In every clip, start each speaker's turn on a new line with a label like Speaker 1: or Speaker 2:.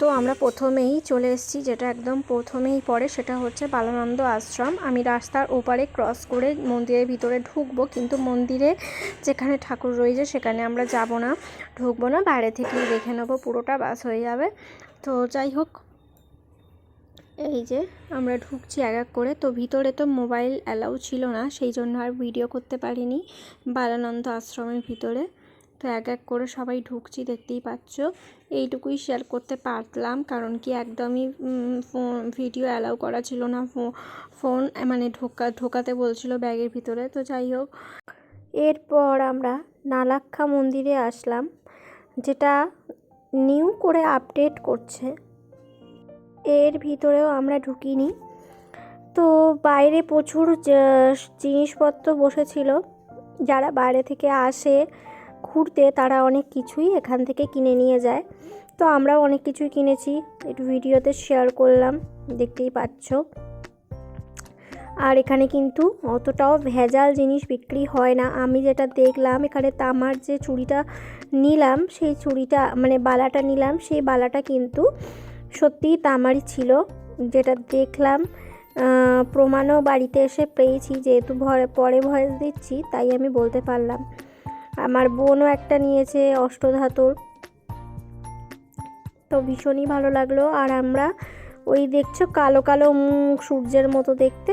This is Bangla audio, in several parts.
Speaker 1: তো আমরা প্রথমেই চলে এসেছি, যেটা একদম প্রথমেই পড়ে, সেটা হচ্ছে বালানন্দ আশ্রম। আমি রাস্তার ওপারে ক্রস করে মন্দিরের ভিতরে ঢুকবো, কিন্তু মন্দিরে যেখানে ঠাকুর রয়েছে, সেখানে আমরা যাব না, ঢুকবো না। বাইরে থেকেই দেখে নেব, পুরোটা বাস হয়ে যাবে। তো যাই হোক, এই যে আমরা ঢুকছি এক এক করে। তো ভিতরে তো মোবাইল অ্যালাউ ছিল না, সেই জন্য আর ভিডিও করতে পারিনি বালানন্দ আশ্রমের ভিতরে। তো এক এক করে সবাই ঢুকছি, দেখতেই পাচ্ছ। এইটুকুই শেয়ার করতে পারলাম, কারণ কি একদমই ফোন ভিডিও অ্যালাউ করা ছিল না ফোন মানে ঢোকা, ঢোকাতে বলছিল ব্যাগের ভিতরে। তো যাই হোক, এরপর আমরা নালাক্ষা মন্দিরে আসলাম, যেটা নিউ করে আপডেট করছে। এর ভিতরেও আমরা ঢুকিনি। তো বাইরে প্রচুর জিনিসপত্র বসেছিল। যারা বাইরে থেকে আসে ঘুরতে তারা অনেক কিছুই এখান থেকে কিনে নিয়ে যায়। তো আমরাও অনেক কিছুই কিনেছি। একটু ভিডিওতে শেয়ার করলাম, দেখতেই পাচ্ছ। আর এখানে কিন্তু অতটাও ভেজাল জিনিস বিক্রি হয় না। আমি যেটা দেখলাম, এখানে তামার যে চুড়িটা নিলাম, সেই চুড়িটা মানে বালাটা নিলাম, সেই বালাটা কিন্তু সত্যিই তামারই ছিল। যেটা দেখলাম প্রমাণও বাড়িতে এসে পেয়েছি, যেহেতু ভয়, পরে ভয়েস দিচ্ছি, তাই আমি বলতে পারলাম। আমার বোনও একটা নিয়েছে অষ্টধাতুর। তো ভীষণই ভালো লাগল। আর আমরা ওই দেখছ কালো কালো মুখ সূর্যের মতো দেখতে।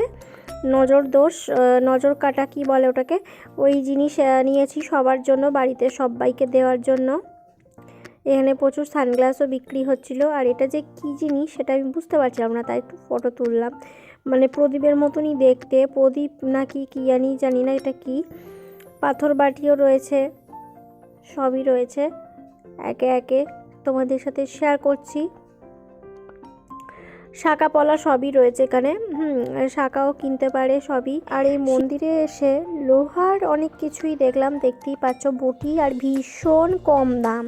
Speaker 1: নজর দোষ নজর কাটা কি বলে ওটাকে? ওই জিনিস নিয়েছি সবার জন্য, বাড়িতে সবাইকে দেওয়ার জন্য। এখানে প্রচুর সানগ্লাসও বিক্রি হচ্ছিল। আর এটা যে কী জিনিস সেটা আমি বুঝতে পারছিলাম না, তাই একটু ফটো তুললাম। মানে প্রদীপের মতনই দেখতে। প্রদীপ নাকি কি জানি জানি না এটা কি। পাথর বাটিও রয়েছে, সবই রয়েছে। একে একে তোমাদের সাথে শেয়ার করছি। শাঁকা পলা সবই রয়েছে এখানে। হুম শাঁকাও কিনতে পারে সবই। আর এই মন্দিরে এসে লোহার অনেক কিছুই দেখলাম, দেখতেই পাচ্ছ বটি আর ভীষণ কম দাম।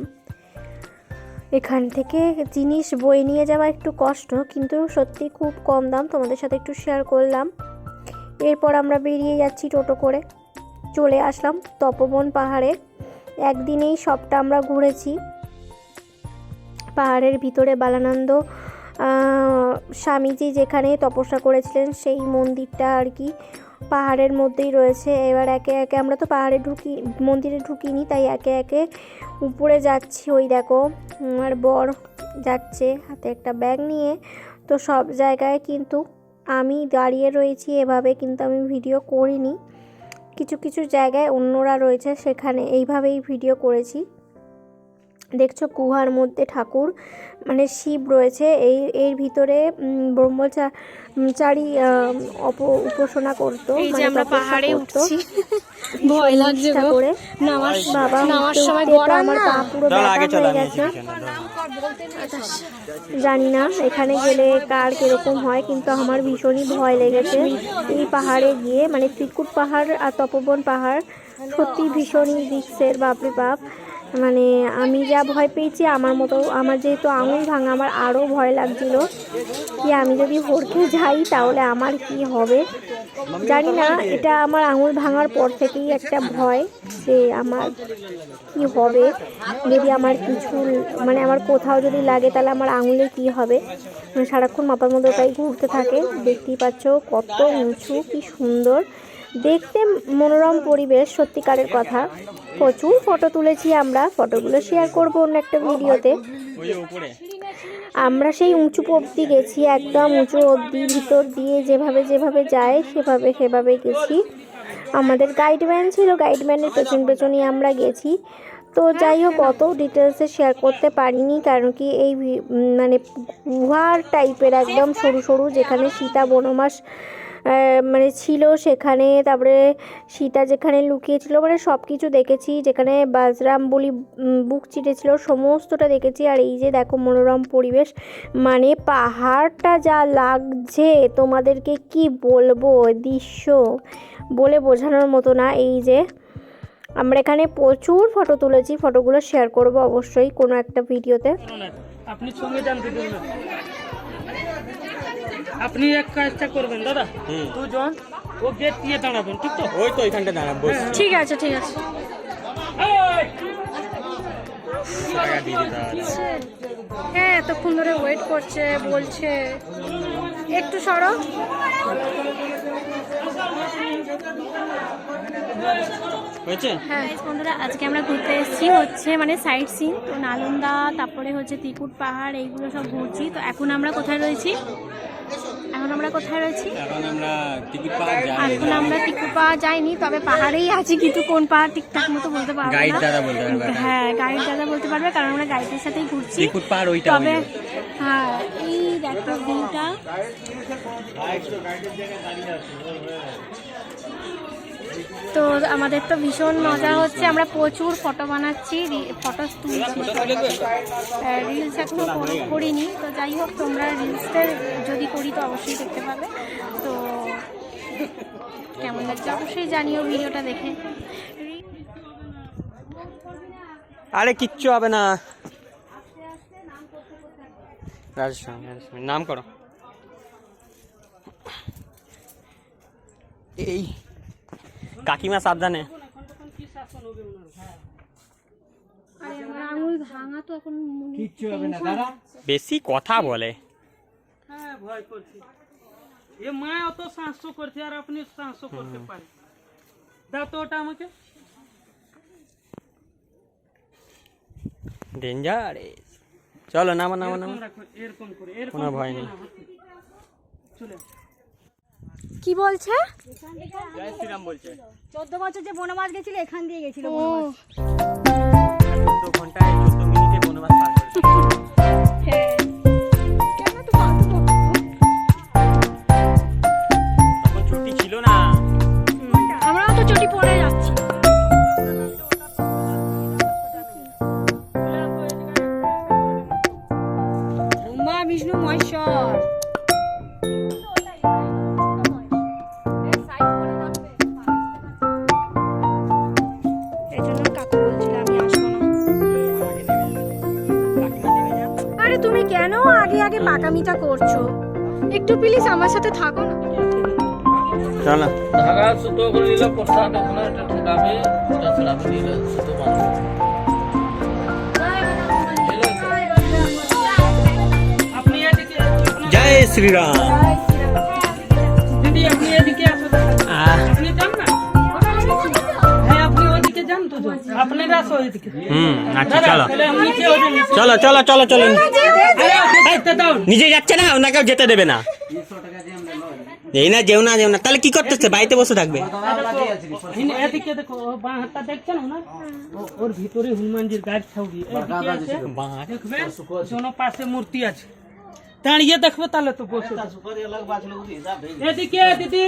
Speaker 1: এখান থেকে জিনিস বয়ে নিয়ে যাওয়া একটু কষ্ট, কিন্তু সত্যি খুব কম দাম। তোমাদের সাথে একটু শেয়ার করলাম। এরপর আমরা বেরিয়ে যাচ্ছি টোটো করে। চলে আসলাম তপবন পাহাড়ে। একদিনেই সবটা আমরা ঘুরেছি। পাহাড়ের ভিতরে বালানন্দ স্বামীজি যেখানে তপস্যা করেছিলেন, সেই মন্দিরটা আর কি পাহাড়ের মধ্যেই রয়েছে। এবার একে একে আমরা তো পাহাড়ে ঢুকি, মন্দিরে ঢুকিনি, তাই একে একে উপরে যাচ্ছি। ওই দেখো, আমার বর যাচ্ছে হাতে একটা ব্যাগ নিয়ে। তো সব জায়গায় কিন্তু আমি দাঁড়িয়ে রয়েছি, এভাবে কিন্তু আমি ভিডিও করিনি। কিছু কিছু জায়গায় অন্যরা রয়েছে সেখানে এইভাবেই ভিডিও করেছি। দেখছ গুহার মধ্যে ঠাকুর মানে শিব রয়েছে। এই এর ভিতরে ব্রহ্মচারী আহ, অপ- উপাসনা করতো মানে
Speaker 2: আমরা পাহাড়ে। উঠছি। ভয় লাগছে
Speaker 1: করে বাবা
Speaker 2: নামার সময়
Speaker 1: উঠতে আমার পা পুরো ব্যথা হয়ে গেছে। জানি না এখানে গেলে কার কীরকম হয় কিন্তু আমার ভীষণই ভয় লেগেছে। এই পাহাড়ে গিয়ে মানে ত্রিকুট পাহাড় আর তপবন পাহাড় সত্যি ভীষণই রিক্সের বাপরে বাপ। মানে আমি যা ভয় পেয়েছি আমার মতো, আমার যেহেতু আঙুল ভাঙা, আমার আরও ভয় লাগছিল কি আমি যদি হড়কে যাই তাহলে আমার কি হবে? জানি না, এটা আমার আঙুল ভাঙার পর থেকেই একটা ভয় যে আমার কি হবে? যদি আমার কিছু মানে আমার কোথাও যদি লাগে তাহলে আমার আঙুলে কি হবে? সারাক্ষণ মাথার মধ্যে ওটাই ঘুরতে থাকে। দেখতেই পাচ্ছ কত উঁচু, কি সুন্দর। দেখতে মনোরম পরিবেশ, সত্যিকারের কথা। প্রচুর ফটো তুলেছি আমরা। ফটোগুলো শেয়ার করব অন্য একটা ভিডিওতে আমরা সেই উঁচু অবধি গেছি, একদম উঁচু অবধি, ভিতর দিয়ে যেভাবে যেভাবে যায়, সেভাবে সেভাবে গেছি। আমাদের গাইডম্যান ছিল গাইডম্যানের পেছন পেছনই আমরা গেছি। তো যাই হোক, অত ডিটেলসে শেয়ার করতে পারিনি, কারণ কি এই মানে গুহার টাইপের একদম সরু সরু, যেখানে সীতা, বনমাস মানে ছিল সেখানে, তারপরে সীতা যেখানে লুকিয়েছিল মানে সব কিছু দেখেছি, যেখানে বাজরাম বলি বুক চিটেছিল, সমস্তটা দেখেছি। আর এই যে দেখো মনোরম পরিবেশ মানে পাহাড়টা যা লাগছে, তোমাদেরকে কি বলব দৃশ্য বলে বোঝানোর মতো না। এই যে আমরা এখানে প্রচুর ফটো তুলেছি, ফটোগুলো শেয়ার করব অবশ্যই কোনো একটা ভিডিওতে
Speaker 3: আপনি সঙ্গে না। আপনি এক কাজটা করবেন দাদা। দুজন ও গেট দিয়ে দাঁড়াবেন ঠিক তো?
Speaker 4: ওই তো ওইখানটা দাঁড়া বস
Speaker 2: ঠিক আছে ঠিক আছে।
Speaker 1: হ্যাঁ এতক্ষণ ধরে ওয়েট করছে বলছে। একটু সরো।
Speaker 4: হয়েছে?
Speaker 1: হ্যাঁ।
Speaker 2: বন্ধুরা আজকে আমরা ঘুরতে এসেছি হচ্ছে মানে সাইট সিন তো নালন্দা তারপরে হচ্ছে ত্রিকুট পাহাড় এইগুলো সব ঘুরছি। তো এখন আমরা কোথায় রয়েছি? এখন আমরা কোথায় রয়েছি?
Speaker 4: এখন আমরা টিকিট পাওয়া যাই।
Speaker 2: এখন আমরা ত্রিকুট পাহাড় যাইনি তবে পাহাড়েই আছি কিন্তু কোন পাহাড় ঠিকঠাক মতো বলতে পারব
Speaker 4: গাইড
Speaker 2: না
Speaker 4: দাদা বলতে পারবে
Speaker 2: হ্যাঁ গাইড দাদা বলতে পারবে কারণ আমরা গাইডের সাথেই ঘুরছি।
Speaker 4: ত্রিকুট পাহাড় ওইটা
Speaker 2: তবে হ্যাঁ এই দেখো ভিউটা তো আমাদের তো ভীষণ মজা হচ্ছে। আমরা প্রচুর ফটো বানাচ্ছি ফটো তুলছি। রিলস এখনও কোনো করিনি। তো যাই হোক তোমরা রিলসটা যদি করি তো অবশ্যই দেখতে পাবে। তো কেমন লাগছে? অবশ্যই জানিও ভিডিওটা দেখে।
Speaker 4: আরে কিচ্ছু হবে না। নাম করো। এই কাকিমা সাবধানে
Speaker 2: আরে আমার আঙুল ভাঙা তো এখন
Speaker 3: কিচ্ছু হবে না দাদা
Speaker 4: বেশি কথা বলে
Speaker 3: হ্যাঁ ভয় করছি এ মা অত সাহস করছে আর আপনি সাহস করতে পারেন দাও তো ওটা আমাকে
Speaker 4: ডেঞ্জার চলো নামো নামো নামো
Speaker 3: এরকম রাখো এরকম করে এরকম
Speaker 4: কোনো ভয় নেই
Speaker 3: চলে
Speaker 1: কি বলছে?
Speaker 4: জয় শ্রীরাম বলছে।
Speaker 2: চোদ্দ বছর যে বনবাস গেছিল এখান দিয়ে গেছিল
Speaker 4: ঘন্টায় চোদ্দ মিনিটে বনবাস
Speaker 1: পাকামিটা করছ? একটু প্লিজ আমার সাথে থাকো না।
Speaker 4: চলো
Speaker 5: ধাগা সুতো করে নিল প্রসাদ ওখানে একটা ঠেকাবে ওটা ছেড়াবে নিলে সুতো বাঁধবে
Speaker 4: জয় শ্রীরাম।
Speaker 3: দিদি আপনি এদিকে আসুন। আপনি যান। আপনারা আসো
Speaker 4: হুম আচ্ছা চলো। চলো চলো চলো নিজে যাচ্ছে না ওনাকেও যেতে দেবে না। এই না যেও না যেও না। তাহলে কি করতেছে? বাড়িতে বসে থাকবে।
Speaker 3: ওর ভিতরে হনুমানজির গাছ পাশে মূর্তি আছে। দাঁড়িয়ে তাহলে তো বসে এদিকে দিদি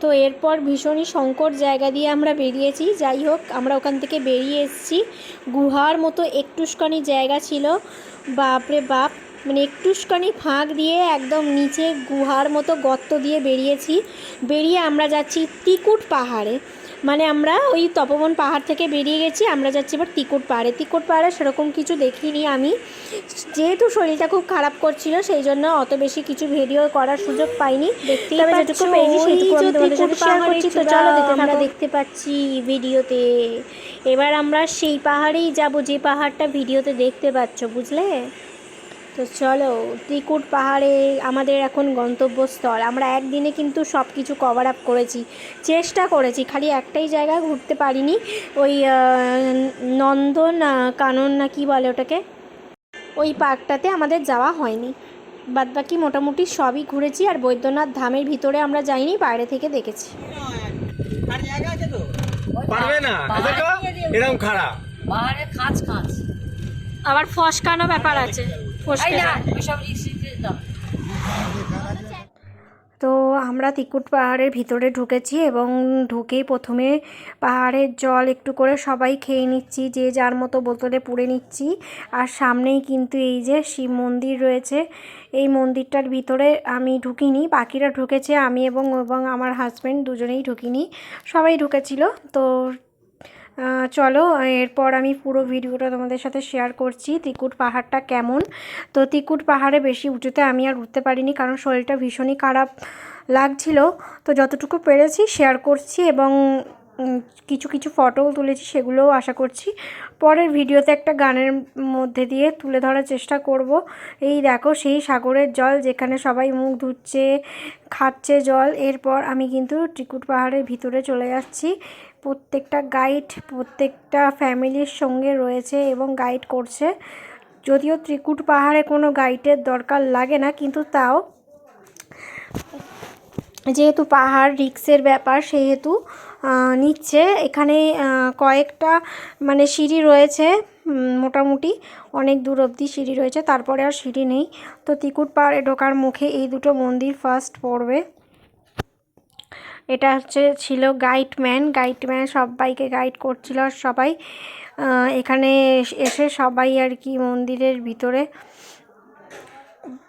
Speaker 1: তো এরপর ভীষণই সংকট জায়গা দিয়ে আমরা বেরিয়েছি যাই হোক আমরা ওখান থেকে বেরিয়ে এসেছি গুহার মতো একটুখানি জায়গা ছিল বাপরে বাপ মানে একটুখানি ফাঁক দিয়ে একদম নিচে গুহার মতো গর্ত দিয়ে বেরিয়েছি। বেরিয়ে আমরা যাচ্ছি তিকুট পাহাড়ে। মানে আমরা ওই তপবন পাহাড় থেকে বেরিয়ে গেছি আমরা যাচ্ছি এবার তিকুট পাহাড়ে। তিকুট পাহাড়ে সেরকম কিছু দেখিনি আমি। যেহেতু শরীরটা খুব খারাপ করছিল সেই জন্য অত বেশি কিছু ভিডিও করার সুযোগ পাইনি। দেখতে তো চলো আমরা দেখতে পাচ্ছি ভিডিওতে। এবার আমরা সেই পাহাড়েই যাব যে পাহাড়টা ভিডিওতে দেখতে পাচ্ছ বুঝলে? তো চলো ত্রিকুট পাহাড়ে আমাদের এখন গন্তব্যস্থল। আমরা একদিনে কিন্তু সব কিছু কভার আপ করেছি চেষ্টা করেছি খালি একটাই জায়গা ঘুরতে পারিনি ওই নন্দন কানন না কি বলে ওটাকে? ওই পার্কটাতে আমাদের যাওয়া হয়নি। বাদবাকি মোটামুটি সবই ঘুরেছি আর বৈদ্যনাথ ধামের ভিতরে আমরা যাইনি বাইরে থেকে দেখেছি।
Speaker 4: পারবে না? এরকম
Speaker 1: আবার ফসকানো ব্যাপার আছে। তো আমরা তিকুট পাহাড়ের ভিতরে ঢুকেছি এবং ঢুকেই প্রথমে পাহাড়ের জল একটু করে সবাই খেয়ে নিচ্ছি যে যার মতো বোতলে পুড়ে নিচ্ছি। আর সামনেই কিন্তু এই যে শিব মন্দির রয়েছে এই মন্দিরটার ভিতরে আমি ঢুকিনি বাকিরা ঢুকেছে আমি এবং এবং আমার হাজব্যান্ড দুজনেই ঢুকিনি সবাই ঢুকেছিল। তো চলো, এরপর আমি পুরো ভিডিওটা তোমাদের সাথে শেয়ার করছি ত্রিকুট পাহাড়টা কেমন? তো ত্রিকুট পাহাড়ে বেশি উঁচুতে আমি আর উঠতে পারিনি কারণ শরীরটা ভীষণই খারাপ লাগছিল। তো যতটুকু পেরেছি শেয়ার করছি এবং কিছু কিছু ফটোও তুলেছি সেগুলোও আশা করছি। পরের ভিডিওতে একটা গানের মধ্যে দিয়ে তুলে ধরার চেষ্টা করব। এই দেখো, সেই সাগরের জল যেখানে সবাই মুখ ধুচ্ছে, খাচ্ছে জল। এরপর আমি কিন্তু ত্রিকুট পাহাড়ের ভিতরে চলে যাচ্ছি। প্রত্যেকটা গাইড প্রত্যেকটা ফ্যামিলির সঙ্গে রয়েছে এবং গাইড করছে। যদিও ত্রিকুট পাহাড়ে কোনো গাইডের দরকার লাগে না, কিন্তু তাও। যেহেতু পাহাড় রিক্সের ব্যাপার, সেহেতু নিচ্ছে। এখানে কয়েকটা মানে সিঁড়ি রয়েছে মোটামুটি। অনেক দূর অবধি সিঁড়ি রয়েছে, তারপরে আর সিঁড়ি নেই। তো তিকুট পাহাড়ে ঢোকার মুখে এই দুটো মন্দির ফার্স্ট পড়বে। এটা হচ্ছে ছিল গাইডম্যান গাইডম্যান সবাইকে গাইড করছিল আর সবাই এখানে এসে সবাই আর কি মন্দিরের ভিতরে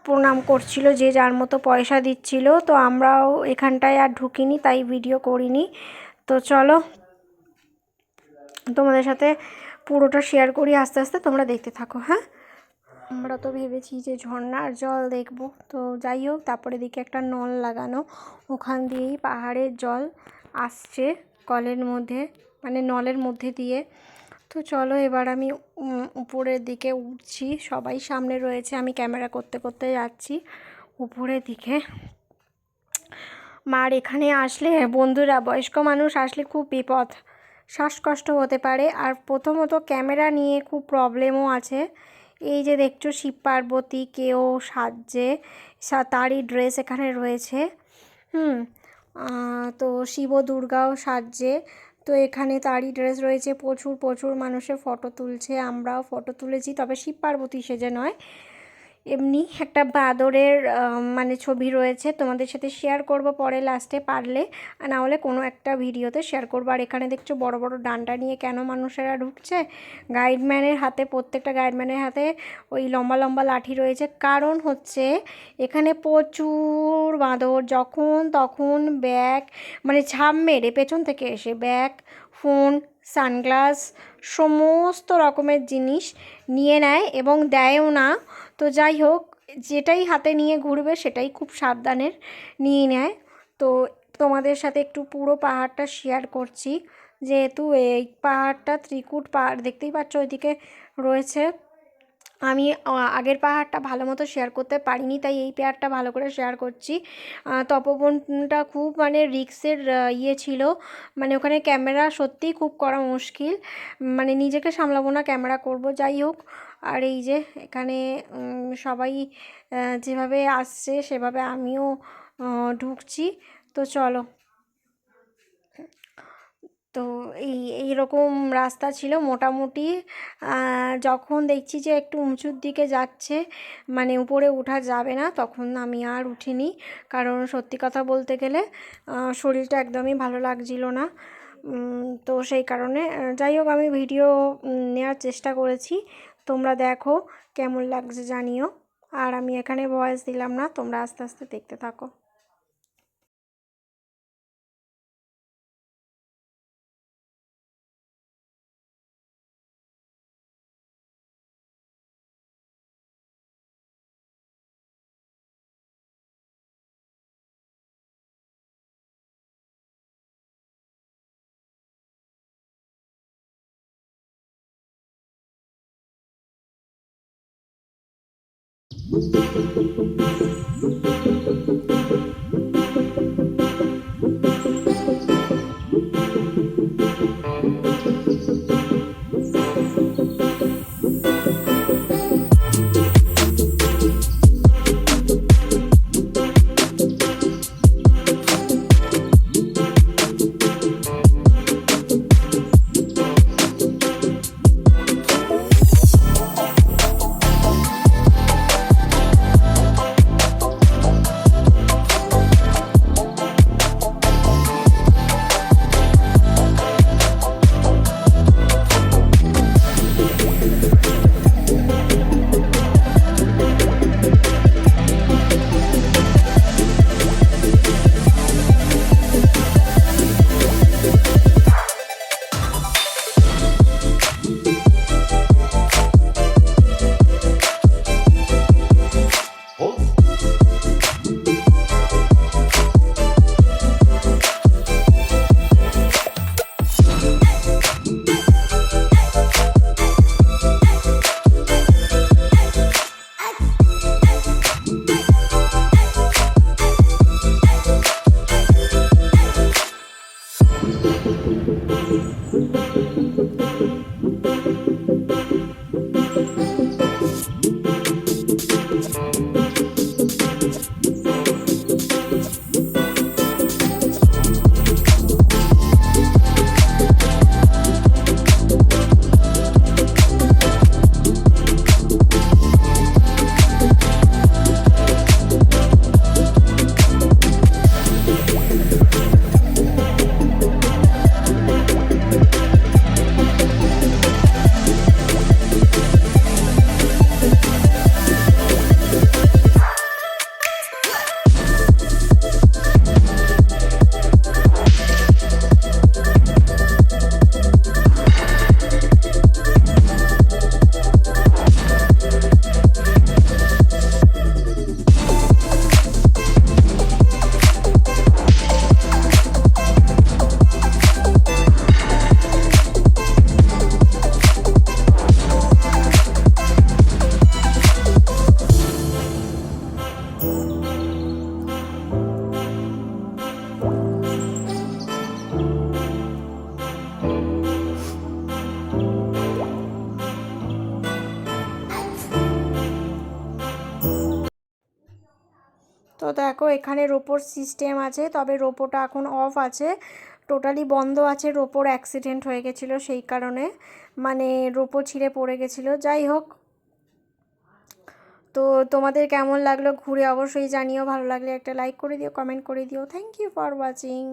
Speaker 1: প্রণাম করছিল যে যার মতো পয়সা দিচ্ছিল। তো আমরাও এখানটায় আর ঢুকিনি, তাই ভিডিও করিনি। তো চলো, তোমাদের সাথে পুরোটা শেয়ার করি, আস্তে আস্তে তোমরা দেখতে থাকো হ্যাঁ? আমরা তো ভেবেছি যে ঝর্ণার জল দেখব। তো যাই হোক, তারপরে দিকে একটা নল লাগানো। ওখান দিয়েই পাহাড়ের জল আসছে কলের মধ্যে মানে নলের মধ্যে দিয়ে। তো চলো এবার আমি উপরের দিকে উঠছি। সবাই সামনে রয়েছে, আমি ক্যামেরা করতে করতে যাচ্ছি উপরের দিকে। মার এখানে আসলে বন্ধুরা, বয়স্ক মানুষ আসলে খুব বিপদ, শ্বাসকষ্ট হতে পারে। আর প্রথমত ক্যামেরা নিয়ে খুব প্রবলেমও আছে। এই যে দেখছ শিব পার্বতী কেউ সাজ্যে সা- তারই ড্রেস এখানে রয়েছে। হুম তো শিব দুর্গাও সাজ্যে তো এখানে তারই ড্রেস রয়েছে, প্রচুর প্রচুর মানুষের ফটো তুলছে, আমরাও ফটো তুলেছি। তবে শিব পার্বতী সেজে নয় এমনি একটা বাদরের মানে ছবি রয়েছে, তোমাদের সাথে শেয়ার করব পরে লাস্টে পারলে। না হলে কোনো একটা ভিডিওতে শেয়ার করব। আর এখানে দেখছ বড় বড় ডান্ডা নিয়ে কেন মানুষেরা ঢুকছে? গাইডম্যানের হাতে, প্রত্যেকটা গাইডম্যানের হাতে ওই লম্বা লম্বা লাঠি রয়েছে। কারণ হচ্ছে এখানে প্রচুর বাঁদর। যখন তখন ব্যাগ মানে ঝাঁপ মেরে পেছন থেকে এসে ব্যাগ ফোন সানগ্লাস, সমস্ত রকমের জিনিস নিয়ে নেয় এবং দেয়ও না। তো যাই হোক, যেটাই হাতে নিয়ে ঘুরবে সেটাই খুব সাবধানের নিয়ে নেয়। তো তোমাদের সাথে একটু পুরো পাহাড়টা শেয়ার করছি। যেহেতু এই পাহাড়টা ত্রিকুট পাহাড়, দেখতেই পাচ্ছ ওইদিকে রয়েছে আমি আগের পাহাড়টা ভালো মতো শেয়ার করতে পারিনি, তাই এই পাহাড়টা ভালো করে শেয়ার করছি। তপবনটা খুব মানে রিক্সের ইয়ে ছিল। মানে ওখানে ক্যামেরা সত্যিই খুব করা মুশকিল। মানে নিজেকে সামলাবো না ক্যামেরা করব, যাই হোক। আর এই যে এখানে সবাই যেভাবে আসছে, সেভাবে আমিও ঢুকছি। তো চলো। তো এই, এইরকম রাস্তা ছিল মোটামুটি। যখন দেখছি যে একটু উঁচুর দিকে যাচ্ছে মানে উপরে ওঠা যাবে না, তখন আমি আর উঠিনি। কারণ সত্যি কথা বলতে গেলে শরীরটা একদমই ভালো লাগছিল না। তো সেই কারণে যাই হোক আমি ভিডিও নেওয়ার চেষ্টা করেছি। তোমরা দেখো, কেমন লাগছে জানিও। আর আমি এখানে ভয়েস দিলাম না, তোমরা আস্তে আস্তে দেখতে থাকো। Música দেখো এখানে রোপোর সিস্টেম আছে, তবে রোপোটা এখন অফ আছে। টোটালি বন্ধ আছে, রোপোর অ্যাক্সিডেন্ট হয়ে গেছিল সেই কারণে। মানে রোপো ছিঁড়ে পড়ে গেছিল। যাই হোক, তো তোমাদের কেমন লাগল ঘুরে অবশ্যই জানিও। ভালো লাগলে একটা লাইক করে দিও কমেন্ট করে দিও। Thank you for watching